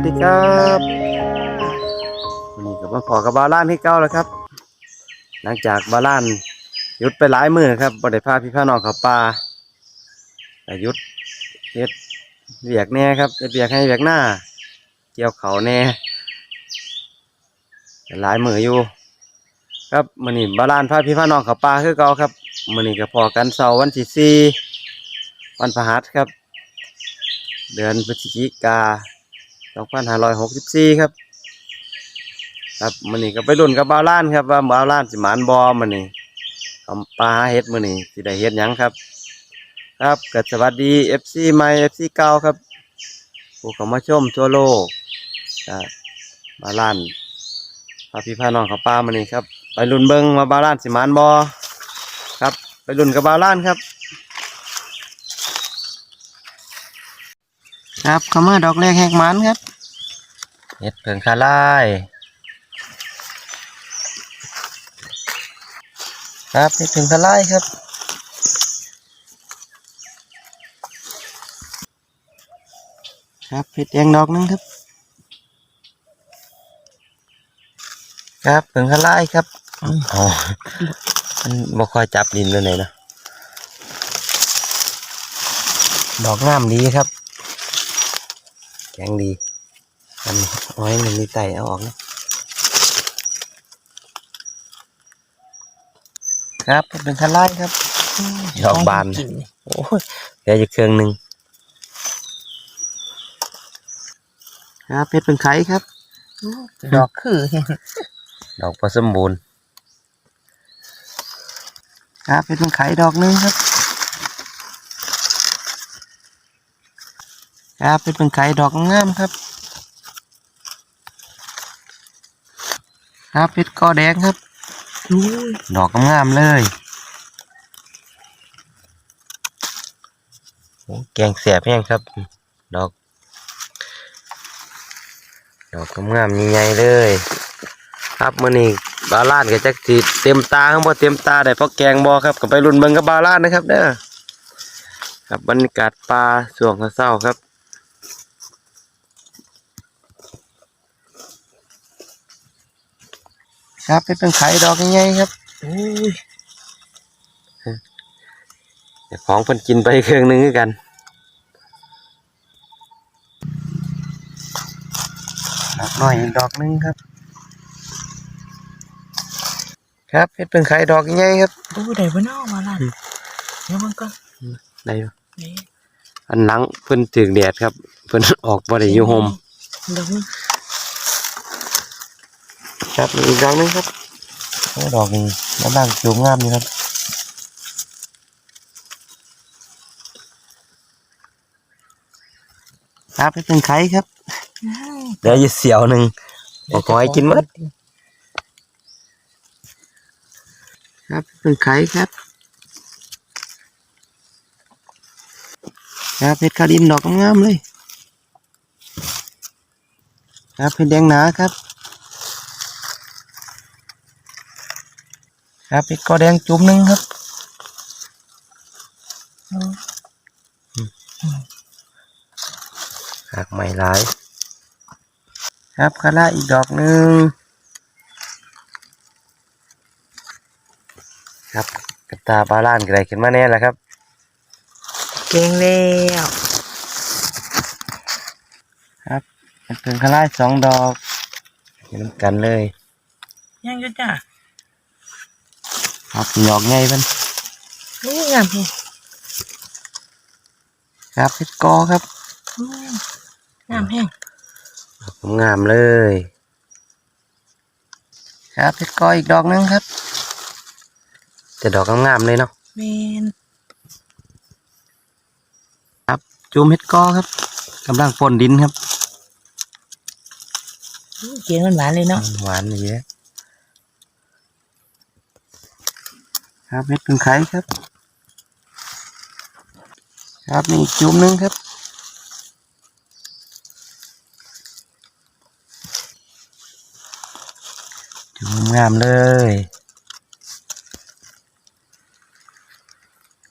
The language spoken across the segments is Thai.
สวัสดีครับวันนี้กับมาพอกับบาล้านที่เก้าแล้วครับ หลังจากบาล้านยุดไปหลายมือครับบ่ได้พาพี่พาน้องเขาป่าแต่ยุดเฮ็ดเบียกแน่ครับเฮ็ดเบียกให้เบียกหน้า เกี่ยวเขาแน่หลายมืออยู่ ครับมื้อนี้บาล้านพาพี่พาน้องเขาป่าคือเก่าครับมื้อนี้ก็พอกันเสาร์วันที่สี่วันพฤหัสครับ เดือนพฤศจิกา 2564ครับ ครับมื้อนี้ก็ไปรุ่นกับบ่าวล้านครับว่าบ่าวล้านสิหมานบ่มื้อนี้ทำปลาหาเฮ็ดมื้อนี้สิได้เฮ็ดหยังครับ ครับก็สวัสดี FC ใหม่ FC เก่าครับผู้เข้ามาชมทั่วโลกก็บ่าวล้านพาพี่พาน้องเข้าป่ามื้อนี้ครับ ไปรุ่นเบิ่งว่าบ่าวล้านสิหมานบ่ครับ ไปรุ่นกับบ่าวล้านครับ ครับเข้ามาดอกแรกแหกมันครับเห็ดเผิงคาลายครับเห็ดเผิงคาลายครับครับเห็ดแดงดอกหนึงครับ ครับเผิงคาลายครับอ๋อมันบ่ค่อยจับดินเลยไหนนะดอกงามดีครับแข็งดีอันนี้เอาไว้มันมีไตเอาออกนะครับเป็นคาร่ายครับดอกบานกินโอ้ยเหลืออยู่เครื่องหนึ่งครับเพชรเป็นไข่ครับ ดอกคือ ดอกผสมบูรณ์ครับเพชรเป็นไข่ดอกหนึงครับ ครับเพชรเป็นไข่ดอกงามครับ ครับเพชรกอแดงครับดอกงามเลยโอ้แกงแสบแห้งครับ ดอก ดอกงามๆใหญ่เลย ครับมื่อนี้บาลานก็จักสิเต็มตาข้างบ่เต็มตาได้เพราะแกงบ่ครับก็ไปรุ่นเบิงกับบาลานนะครับเด้อครับบรรยากาศป่าช่วงกระเช้าครับ ครับเป็นไข่ดอกใหญ่ๆครับอุ้ยเดี๋ยวของเพิ่นกินไปเครื่องหนึงคือกันดอกน้อยอีกดอกหนึงครับ ครับเฮ็ดเป็นไข่ดอกใหญ่ครับดูได้บ่เนาะมาล่ะเดี๋ยวมันก็ได้อยู่นี่อันหลังเพิ่นถึงแดดครับ เพิ่นออกบ่ได้อยู่โฮมดอกนี้ ครับอีกดอกหนึงครับโอ้ดอกนี้กำลังจูงงามอยู่ครับครับเฮ็ดเป็นไข่ครับ เดี๋ยวจะเสียวหนึ่งบอกขอให้กินหมดครับเป็นไข่ครับ ครับเพชรคาริมดอกงามๆเลย ครับเพชรแดงหนาครับ ครับเพชรกอแดงจุ่มหนึ่งครับหักใหม่หลาย ครับคาร่าอีกดอกหนึ่งครับกระตาบาลานกระไรขึ้นมาแน่แล้วครับ เก่งแล้วครับเป็นเพิ่งคาร่าสองดอกเห็นำกันเลย ยังอยู่จ้ะ ครับหยอกไงเพิ่นอุ้ยงามแฮะครับเพชรกอครับอุ้ยงามแฮะดอกงามเลย ครับเพชรกออีกดอกหนึงครับ แต่ดอกงามๆเลยเนาะแม่นจูมเพชรกอครับกำลังฝนดินครับอุ้ยเก่งมันหวานเลยเนาะหวานอย่างเงี้ย ครับเพชรเป็นไข่ครับ ครับนี่อีกจุ่มนึงครับจุ่มงามเลย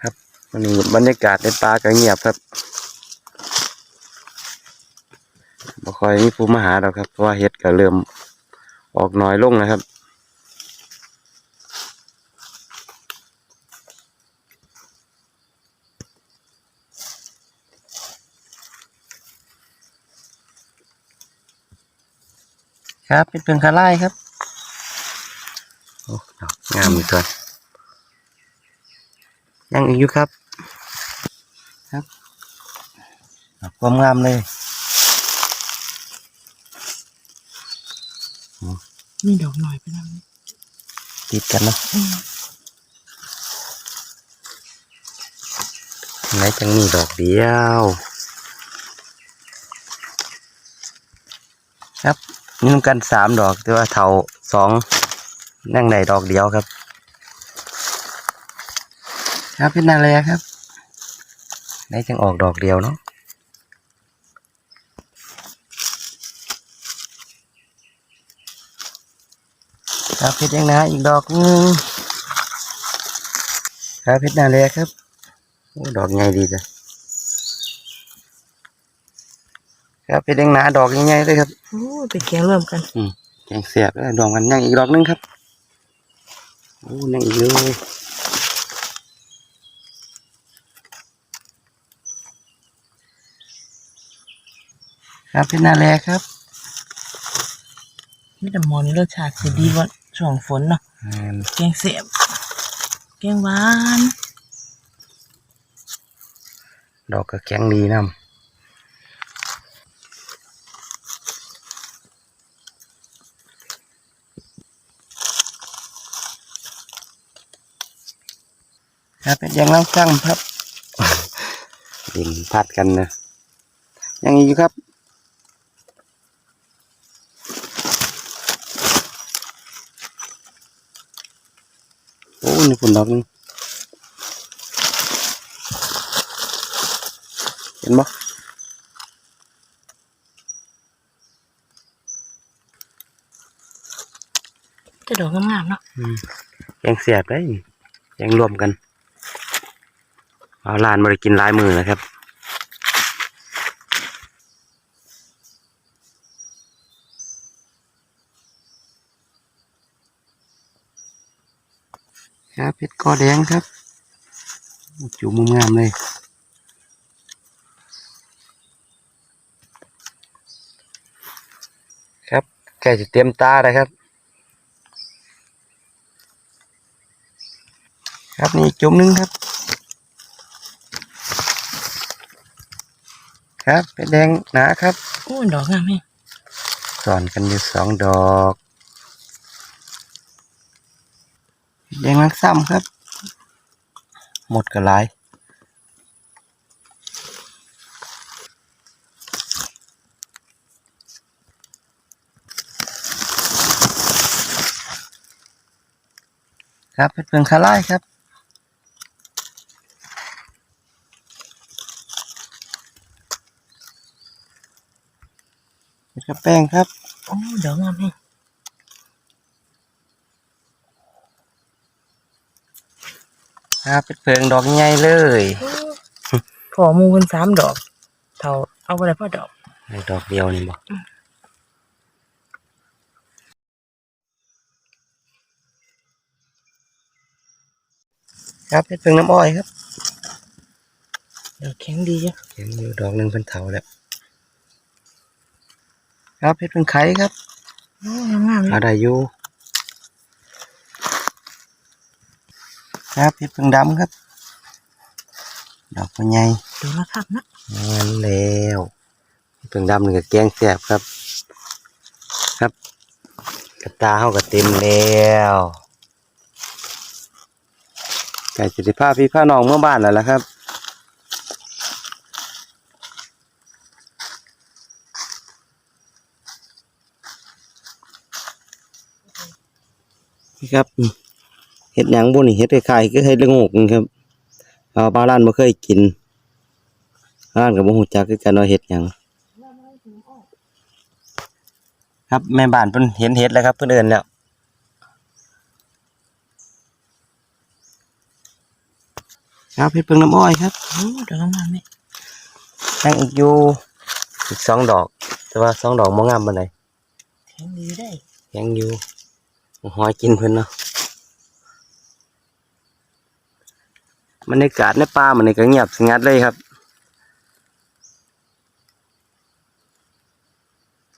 ครับวันนี้บรรยากาศในป่าก็เงียบครับบ่คอยมีผู้มาหาดอกครับเพราะว่าเห็ดก็เริ่มออกน้อยลงนะครับ ครับ เป็นเพียงคาไล่ครับโอ้ดอกงามอีกตัวยังอีกอยู่ครับ ครับดอกความงามเลยมีดอกหน่อยไปแล้วนี่ติดกันเนาะอืมไหนจังมีดอกเดียว ครับ มีน้ำกันสามดอกแต่ว่าเท่าสองนั่งใดดอกเดียวครับ ครับเป็นอะไรครับไหนจังออกดอกเดียวเนาะครับเพชรยังนะอีกดอกนึงครับเพชรนาเลยครับโอ้ดอกใหญ่ดีจ้ะ ครับเพชรยังนะดอกใหญ่ๆเลยครับโอ้ยไปแกงเริ่มกันแกงเสียบแล้วดองกันยังอีกดอกหนึงครับโอ้ยังอีกเลยครับเป็นนาแลครับนี่แต่หมอนี่รสชาติสิดีกว่าช่วงฝนเนาะอ่าแกงเสียบแกงหวาน ดอกก็แข็งดีน้ำ ครับเป็นยังเล่าซ้ำครับดินพัดกันนะยังอีกอยู่ครับโอ้นี่ฝุ่นดอกหนึงเห็นบ่จะดอกงามๆเนาะยังเสียบได้ยังรวมกันเอา ลานบริกินลายมือนะครับครับเพชรกอแดงครับจูมุมงามเลยครับใกล้จะเตรียมตาแล้วครับ ครับนี่จุ่มนึงครับ ครับเป็นแดงหนาครับโอ้ยดอกงามแฮงสอนกันอยู่สองดอกแดงลักซ้ำครับ หมดกระไรครับเป็นเพิงคาไล่ครับ เป็น กระแป้งครับโอ้ยดอกงามแฮงครับเป็นเพิงดอกใหญ่เลยพอหมูกันสามดอกเท่าเอาไปเลยพ่อดอกในดอกเดียวนี่บอกครับเป็นเพิงน้ำอ้อยครับดอกแข็งดีจ้ะเขียนอยู่ดอกหนึ่งเป็นเถาแล้ว ครับเพชรเป็นไข่ครับโอ้ยงามๆเลอะยไรอยู่ครับเพชรเป็นดำครับ ดอกเป็นใหญ่ดอกละครับนะงั้นแล้วเพชรเป็นดำนี่ก็แกงแสบครับ ครับกระตาเขาก็เต็มแล้วไก่สิริภาพี่ผ้าน้องเมื่อบ้านแล้วล่ะครับ นี่ครับอืมเห็ดหยังบุนี่เห็ดไข่ก็เห็ดละโงกนี่ครับเอาบ้านร้านบ่เคยกินร้านกับบ่ฮู้จักคือกันว่าเห็ดหยังครับแม่บ้านเพิ่นเห็นเห็ดแล้วครับเพิ่นเอิ้นแล้วครับเห็ดเพิ่งน้ำอ้อยครับโอ้ดอกงามๆเลยยังอีกอยู่อีกสองดอก แต่แต่ว่าสองดอกบ่งามปานใดแข็งดีได้ยังอยู่ หอยกินเพิ่นเนาะบรรยากาศในป่ามันนี่ก็เงียบสงัดเลยครับ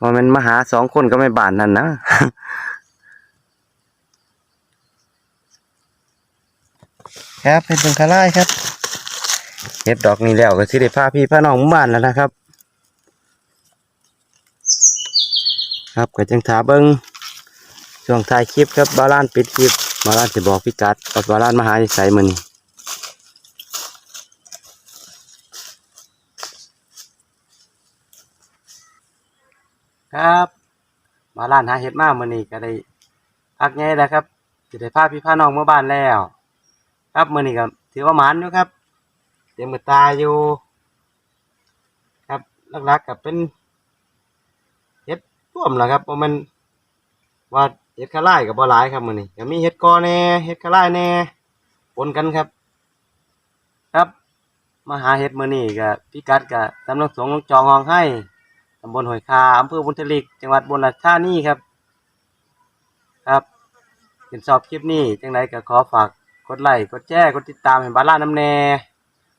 ว่ามันมาหาสองคนก็ไม่บานนั่นนะครับเป็นเป็นคาร่ายครับเฮ็ดดอกนี้แล้วก็สิได้พาพี่พาน้องหมู่บ้านแล้วนะครับ ครับก็จังถาเบิง ช่วงท้ายคลิปครับบาลานปิดคลิปบาลานจะบอกพิกัดกับบาลานมาหาที่ใส่มือนี้ครับบาลานหาเห็ดมามือนี้ก็ได้พักไงแล้วครับจะได้พาพี่พาน้องเมื่อบ้านแล้ว ครับมือนี้ก็ถือว่าหมันอยู่ครับเต็มมือตาอยู่ ครับหลักๆกับเป็นเฮ็ดร่วมล่ะครับบ่แมันว่า เฮ็ดคาร่กับบ่หลายครับมื้อนี้ก็มีเฮ็ดกอแน่เฮ็ดคาร่แน่ปนกันครับ ครับมาหาเฮ็ดมื้อนี้ก็พิกัดก็สำนักสงหลวงจองห้องให้ตำบลห้วยคาอำเภอบุญทลิก จังหวัดอุบลราชธานีครับ ครับเห็นชอบคลิปนี้จังไดก็ขอฝากกดไลค์กดแชร์กดติดตามให้บาลานน้ำแน่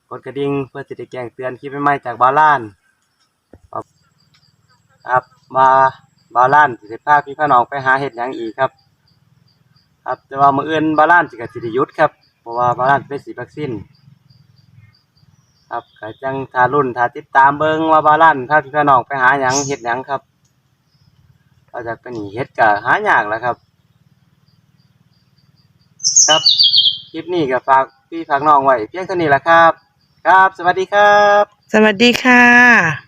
กดกระดิ่งเพื่อสิได้แจ้งเตือนคลิปใหม่ๆจากบาลานครับมา บาลานสิได้พาพี่พาน้องไปหาเห็ดหยังอีกครับ ครับแต่ว่ามื้ออื่นบาลานสิก็สิได้หยุดครับเพราะว่าบาลานไปฉีดวัคซีนครับก็จังทารุ่นทาติดตามเบิ่งว่าบาลานพาพี่พาน้องไปหาหยังเฮ็ดหยังครับเราจากไปหนีเฮ็ดก็หายากแล้วครับ ครับคลิปนี้ก็ฝากพี่ฝากน้องไว้เพียงเท่านี้แหละครับ ครับ สวัสดีครับ สวัสดีค่ะ